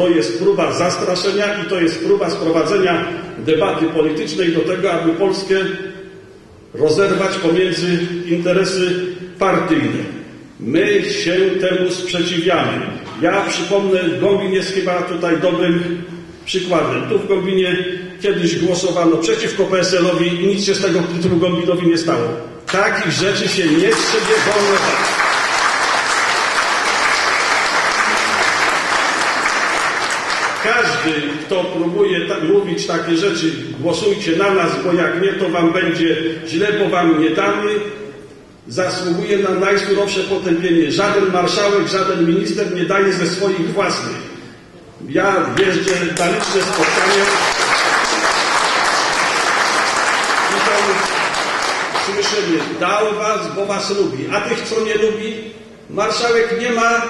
to jest próba zastraszenia i to jest próba sprowadzenia debaty politycznej do tego, aby Polskę rozerwać pomiędzy interesy partyjne. My się temu sprzeciwiamy. Ja przypomnę, Gombin jest chyba tutaj dobrym przykładem. Tu w Gombinie kiedyś głosowano przeciwko PSL-owi i nic się z tego tytułu Gombinowi nie stało. Takich rzeczy się nie sobie wolno. Każdy, kto próbuje mówić takie rzeczy, głosujcie na nas, bo jak nie, to wam będzie źle, bo wam nie damy, zasługuje na najsurowsze potępienie. Żaden marszałek, żaden minister nie daje ze swoich własnych. Ja jeżdżę na liczne spotkania i tam słyszymy, dał was, bo was lubi, a tych, co nie lubi, marszałek nie ma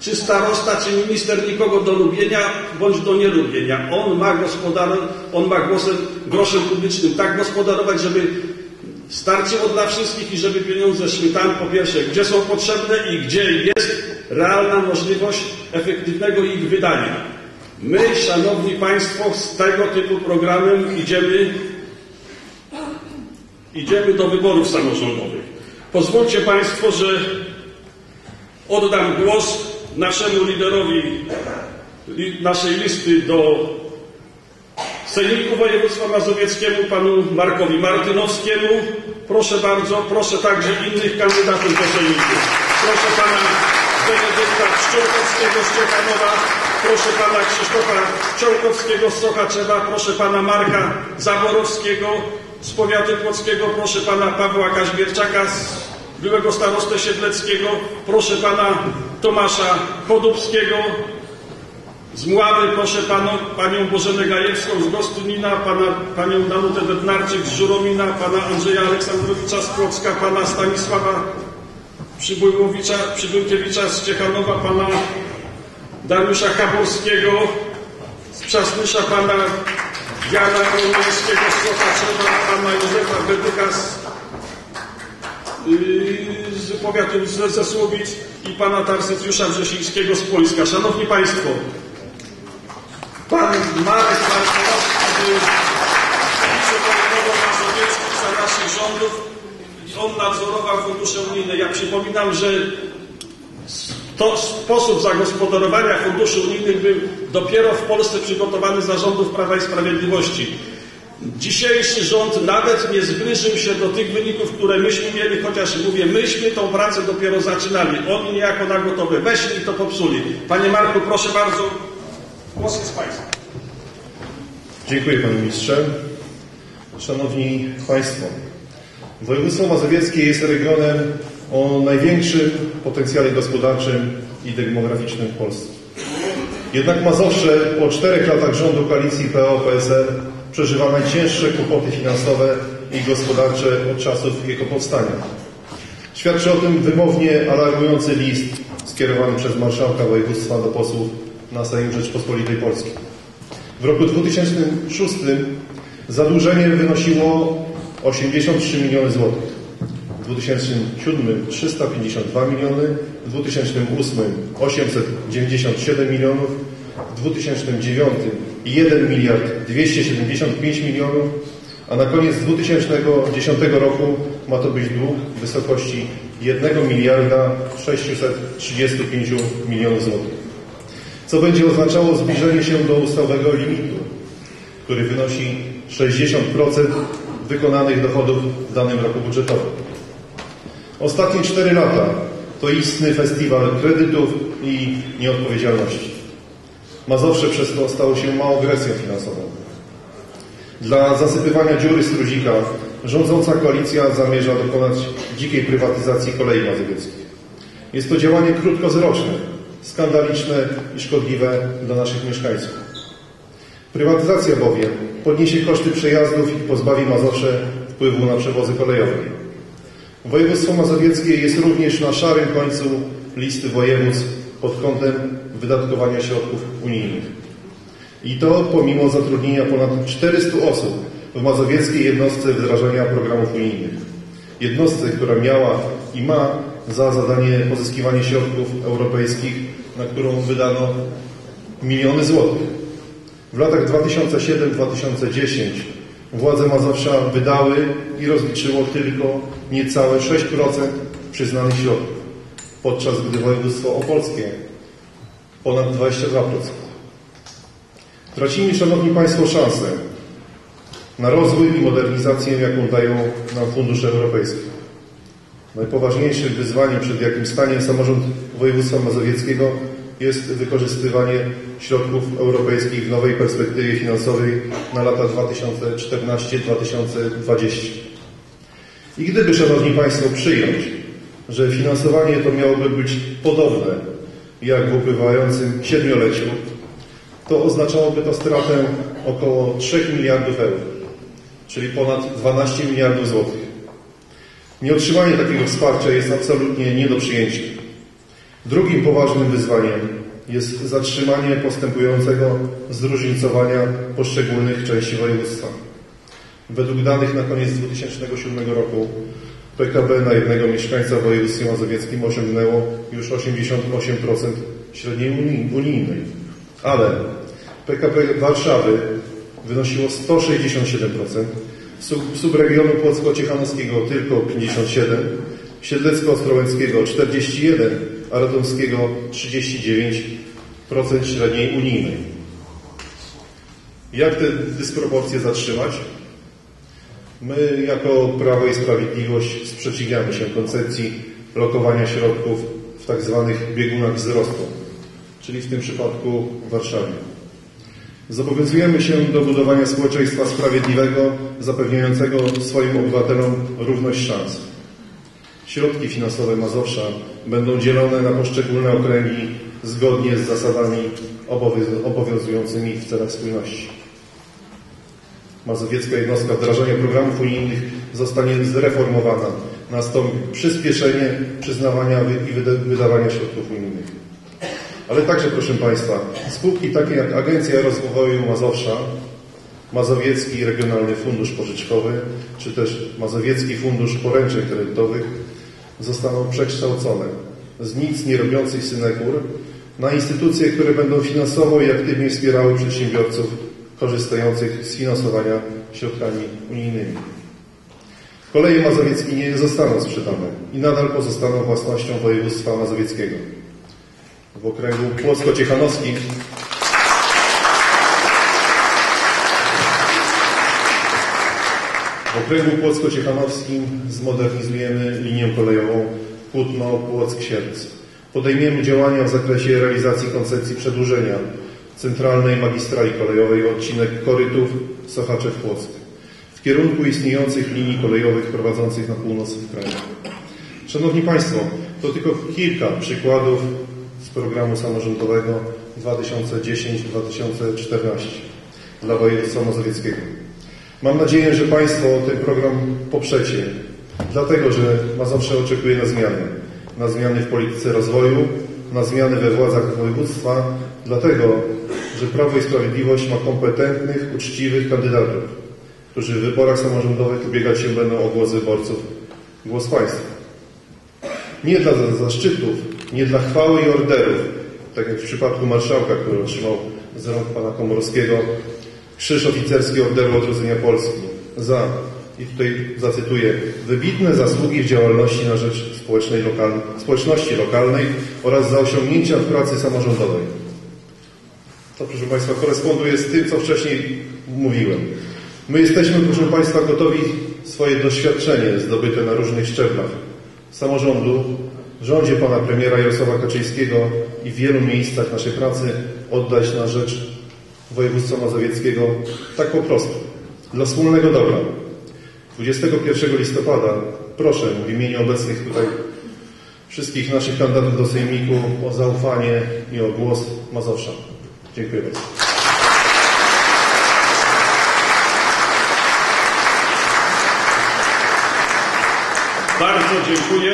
czy starosta, czy minister nikogo do lubienia bądź do nielubienia. On ma gospodar, on ma głosem, groszem publicznym tak gospodarować, żeby starczyło dla wszystkich i żeby pieniądze szły tam po pierwsze, gdzie są potrzebne i gdzie jest realna możliwość efektywnego ich wydania. My, Szanowni Państwo, z tego typu programem idziemy, idziemy do wyborów samorządowych. Pozwólcie Państwo, że oddam głos naszemu liderowi naszej listy do Sejmiku Województwa Mazowieckiemu, panu Markowi Martynowskiemu. Proszę bardzo, proszę także innych kandydatów do Sejmiku. Proszę pana Benedykta Szczurkowskiego z Ciechanowa, proszę pana Krzysztofa Ciołkowskiego z Sochaczewa, proszę pana Marka Zaborowskiego z powiatu płockiego, proszę pana Pawła Kaźmierczaka z byłego starostę Siedleckiego, proszę pana Tomasza Chodubskiego z Mławy, proszę panu, panią Bożenę Gajewską z Gostynina, pana, panią Danutę Bednarczyk z Żuromina, pana Andrzeja Aleksandrowicza z Płocka, pana Stanisława Przybójkiewicza z Ciechanowa, pana Dariusza Kaborskiego z Przasnysza, pana Jana Romańskiego z Sochaczewa, pana Józefa Bedyka z z powiatu ze Słowic i pana Tarsycjusza Wrzesińskiego z Polska. Szanowni Państwo, pan Marek Markowski był wicewojewodą mazowieckim za naszych rządów. On nadzorował fundusze unijne. Ja przypominam, że to sposób zagospodarowania funduszy unijnych był dopiero w Polsce przygotowany za rządów Prawa i Sprawiedliwości. Dzisiejszy rząd nawet nie zbliżył się do tych wyników, które myśmy mieli, chociaż mówię, myśmy tą pracę dopiero zaczynali. Oni niejako na gotowe weszli i to popsuli. Panie Marku, proszę bardzo, głos jest Państwa. Dziękuję Panie Ministrze. Szanowni Państwo, województwo mazowieckie jest regionem o największym potencjale gospodarczym i demograficznym w Polsce. Jednak Mazowsze po czterech latach rządu koalicji PO-PSL przeżywa najcięższe kłopoty finansowe i gospodarcze od czasów jego powstania. Świadczy o tym wymownie alarmujący list skierowany przez marszałka województwa do posłów na Sejm Rzeczpospolitej Polskiej. W roku 2006 zadłużenie wynosiło 83 miliony złotych. W 2007 352 miliony, w 2008 897 milionów, w 2009 1 miliard 275 milionów, a na koniec 2010 roku ma to być dług w wysokości 1 miliarda 635 milionów złotych. Co będzie oznaczało zbliżenie się do ustawowego limitu, który wynosi 60% wykonanych dochodów w danym roku budżetowym. Ostatnie 4 lata to istny festiwal kredytów i nieodpowiedzialności. Mazowsze przez to stało się małogresją finansową. Dla zasypywania dziury struzika rządząca koalicja zamierza dokonać dzikiej prywatyzacji kolei mazowieckich. Jest to działanie krótkowzroczne, skandaliczne i szkodliwe dla naszych mieszkańców. Prywatyzacja bowiem podniesie koszty przejazdów i pozbawi Mazowsze wpływu na przewozy kolejowe. Województwo mazowieckie jest również na szarym końcu listy województw pod kątem wydatkowania środków unijnych. I to pomimo zatrudnienia ponad 400 osób w mazowieckiej jednostce wdrażania programów unijnych. Jednostce, która miała i ma za zadanie pozyskiwanie środków europejskich, na którą wydano miliony złotych. W latach 2007-2010 władze Mazowsza wydały i rozliczyło tylko niecałe 6% przyznanych środków, podczas gdy województwo opolskie ponad 22%. Tracimy, Szanowni Państwo, szansę na rozwój i modernizację, jaką dają nam fundusze europejskie. Najpoważniejszym wyzwaniem, przed jakim stanie samorząd województwa mazowieckiego jest wykorzystywanie środków europejskich w nowej perspektywie finansowej na lata 2014-2020. I gdyby, Szanowni Państwo, przyjąć, że finansowanie to miałoby być podobne jak w upływającym siedmioleciu, to oznaczałoby to stratę około 3 miliardów euro, czyli ponad 12 miliardów złotych. Nieotrzymanie takiego wsparcia jest absolutnie nie do przyjęcia. Drugim poważnym wyzwaniem jest zatrzymanie postępującego zróżnicowania poszczególnych części województwa. Według danych na koniec 2007 roku PKB na jednego mieszkańca w województwie mazowieckim osiągnęło już 88% średniej unijnej, ale PKB Warszawy wynosiło 167%, subregionu Płocko-Ciechanowskiego tylko 57%, Siedlecko-Ostrołęckiego 41%, a Radomskiego 39% średniej unijnej. Jak te dysproporcje zatrzymać? My jako Prawo i Sprawiedliwość sprzeciwiamy się koncepcji lokowania środków w tak zwanych biegunach wzrostu, czyli w tym przypadku w Warszawie. Zobowiązujemy się do budowania społeczeństwa sprawiedliwego, zapewniającego swoim obywatelom równość szans. Środki finansowe Mazowsza będą dzielone na poszczególne okręgi zgodnie z zasadami obowiązującymi w celach spójności. Mazowiecka jednostka wdrażania programów unijnych zostanie zreformowana. Nastąpi przyspieszenie przyznawania i wydawania środków unijnych. Ale także, proszę Państwa, spółki takie jak Agencja Rozwoju Mazowsza, Mazowiecki Regionalny Fundusz Pożyczkowy, czy też Mazowiecki Fundusz Poręczeń Kredytowych zostaną przekształcone z nic nie robiących synekur na instytucje, które będą finansowo i aktywnie wspierały przedsiębiorców korzystających z finansowania środkami unijnymi. Koleje mazowieckie nie zostaną sprzedane i nadal pozostaną własnością województwa mazowieckiego. W okręgu płocko-ciechanowskim w okręgu płocko-ciechanowskim zmodernizujemy linię kolejową Kutno-Płock-Sierc. Podejmiemy działania w zakresie realizacji koncepcji przedłużenia centralnej magistrali kolejowej odcinek Korytów Sochaczew Płock w kierunku istniejących linii kolejowych prowadzących na północ w kraju. Szanowni Państwo, to tylko kilka przykładów z programu samorządowego 2010-2014 dla województwa mazowieckiego. Mam nadzieję, że Państwo ten program poprzecie, dlatego że Mazowsze oczekuje na zmiany. Na zmiany w polityce rozwoju, na zmiany we władzach województwa, dlatego że Prawo i Sprawiedliwość ma kompetentnych, uczciwych kandydatów, którzy w wyborach samorządowych ubiegać się będą o głos wyborców, głos państwa. Nie dla zaszczytów, nie dla chwały i orderów, tak jak w przypadku marszałka, który otrzymał z rąk pana Komorowskiego krzyż oficerski Orderu Odrodzenia Polski za, i tutaj zacytuję, wybitne zasługi w działalności na rzecz społecznej lokal, społeczności lokalnej oraz za osiągnięcia w pracy samorządowej. To, proszę Państwa, koresponduje z tym, co wcześniej mówiłem. My jesteśmy, proszę Państwa, gotowi swoje doświadczenie zdobyte na różnych szczeblach samorządu, rządzie Pana Premiera Jarosława Kaczyńskiego i w wielu miejscach naszej pracy oddać na rzecz województwa mazowieckiego tak po prostu, dla wspólnego dobra. 21 listopada proszę w imieniu obecnych tutaj wszystkich naszych kandydatów do Sejmiku o zaufanie i o głos Mazowsza. Dziękuję bardzo. Bardzo dziękuję.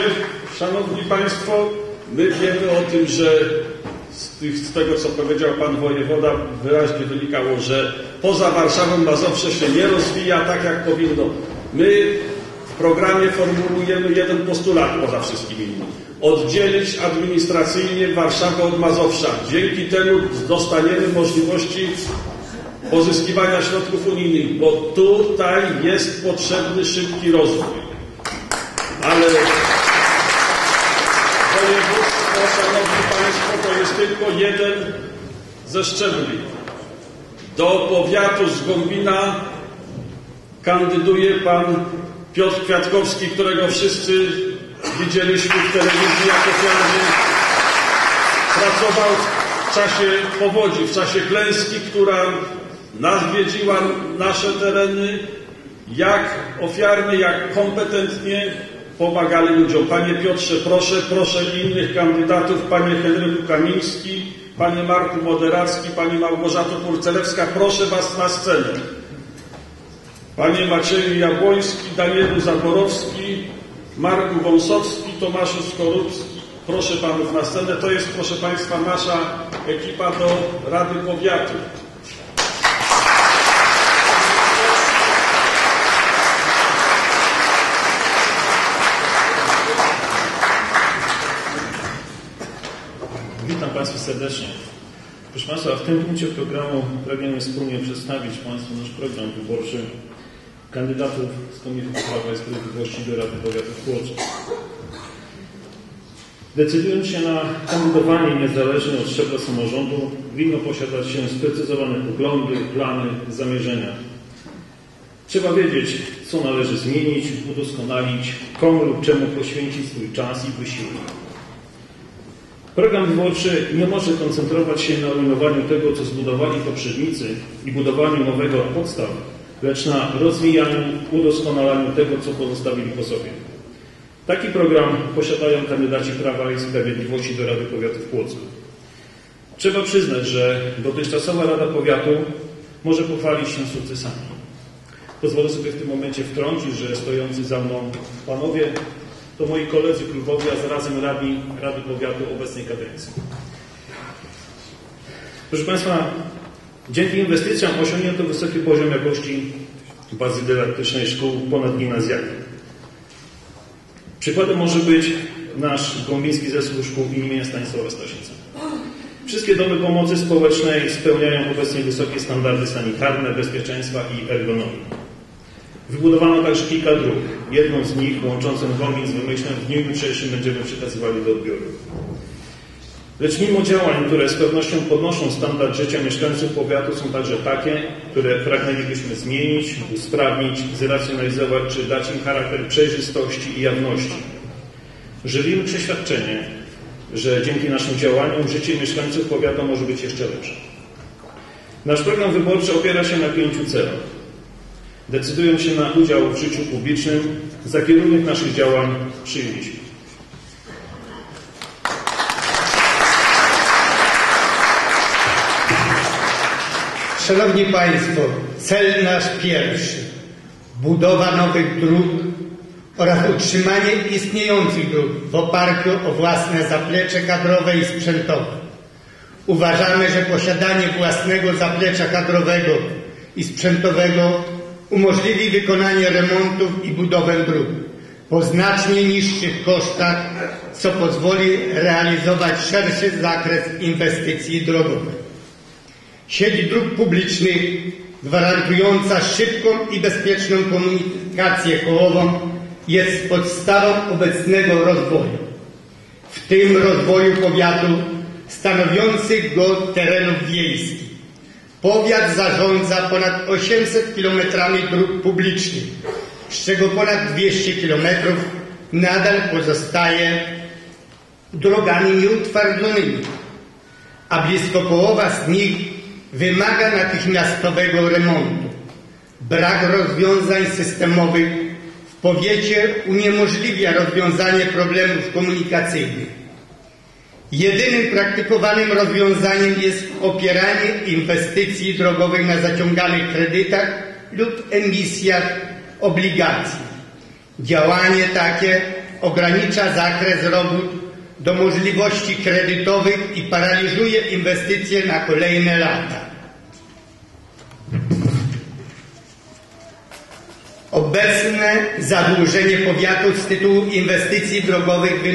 Szanowni Państwo, my wiemy o tym, że z, tego, co powiedział Pan Wojewoda, wyraźnie wynikało, że poza Warszawą Mazowsze się nie rozwija tak, jak powinno. My w programie formułujemy jeden postulat poza wszystkimi innymi. Oddzielić administracyjnie Warszawę od Mazowsza. Dzięki temu dostaniemy możliwości pozyskiwania środków unijnych, bo tutaj jest potrzebny szybki rozwój. Ale województwo, szanowni państwo, to jest tylko jeden ze szczebli. Do powiatu z Gombina kandyduje pan Piotr Kwiatkowski, którego wszyscy widzieliśmy w telewizji jako ofiarny. Pracował w czasie powodzi, w czasie klęski, która nawiedziła nasze tereny, jak ofiarnie, jak kompetentnie pomagali ludziom. Panie Piotrze, proszę, proszę innych kandydatów, panie Henryku Kamiński, panie Marku Moderacki, pani Małgorzato Kurcelewska, proszę was na scenę. Panie Macieju Jabłoński, Danielu Zaborowski, Marku Wąsowski, Tomaszu Skorupski, proszę panów na scenę. To jest, proszę państwa, nasza ekipa do Rady Powiatu. Witam Państwa serdecznie. Proszę Państwa, w tym punkcie programu pragniemy wspólnie przedstawić Państwu nasz program wyborczy kandydatów z Komitetu Prawa i Sprawiedliwości do Rady Powiatu w. Decydując się na kandydowanie niezależnie od szczebla samorządu, winno posiadać się sprecyzowane poglądy, plany, zamierzenia. Trzeba wiedzieć, co należy zmienić, udoskonalić, komu lub czemu poświęcić swój czas i wysiłek. Program wyborczy nie może koncentrować się na rujnowaniu tego, co zbudowali poprzednicy i budowaniu nowego podstaw, lecz na rozwijaniu, udoskonalaniu tego, co pozostawili po sobie. Taki program posiadają kandydaci Prawa i Sprawiedliwości do Rady Powiatu w Płocku. Trzeba przyznać, że dotychczasowa Rada Powiatu może pochwalić się sukcesami. Pozwolę sobie w tym momencie wtrącić, że stojący za mną panowie to moi koledzy klubowi, a zarazem radni Rady Powiatu obecnej kadencji. Proszę Państwa, dzięki inwestycjom osiągnięto wysoki poziom jakości bazy dydaktycznej szkół ponadgimnazjalnych. Przykładem może być nasz Gąbiński Zespół Szkół imienia Stanisława Staszica. Wszystkie domy pomocy społecznej spełniają obecnie wysokie standardy sanitarne, bezpieczeństwa i ergonomii. Wybudowano także kilka dróg. Jedną z nich, łączącą Womin z Wymyślem, w dniu jutrzejszym będziemy przekazywali do odbioru. Lecz mimo działań, które z pewnością podnoszą standard życia mieszkańców powiatu, są także takie, które pragnęlibyśmy zmienić, usprawnić, zracjonalizować czy dać im charakter przejrzystości i jawności. Żywimy przeświadczenie, że dzięki naszym działaniom życie mieszkańców powiatu może być jeszcze lepsze. Nasz program wyborczy opiera się na pięciu celach. Decydując się na udział w życiu publicznym, za kierunek naszych działań przyjęliśmy. Szanowni Państwo, cel nasz pierwszy. Budowa nowych dróg oraz utrzymanie istniejących dróg w oparciu o własne zaplecze kadrowe i sprzętowe. Uważamy, że posiadanie własnego zaplecza kadrowego i sprzętowego umożliwi wykonanie remontów i budowę dróg po znacznie niższych kosztach, co pozwoli realizować szerszy zakres inwestycji drogowych. Sieć dróg publicznych gwarantująca szybką i bezpieczną komunikację kołową jest podstawą obecnego rozwoju, w tym rozwoju powiatu stanowiących go terenów wiejskich. Powiat zarządza ponad 800 kilometrami dróg publicznych, z czego ponad 200 kilometrów nadal pozostaje drogami nieutwardzonymi, a blisko połowa z nich wymaga natychmiastowego remontu. Brak rozwiązań systemowych w powiecie uniemożliwia rozwiązanie problemów komunikacyjnych. Jedynym praktykowanym rozwiązaniem jest opieranie inwestycji drogowych na zaciąganych kredytach lub emisjach obligacji. Działanie takie ogranicza zakres robót do możliwości kredytowych i paraliżuje inwestycje na kolejne lata. Obecne zadłużenie powiatu z tytułu inwestycji drogowych wynosi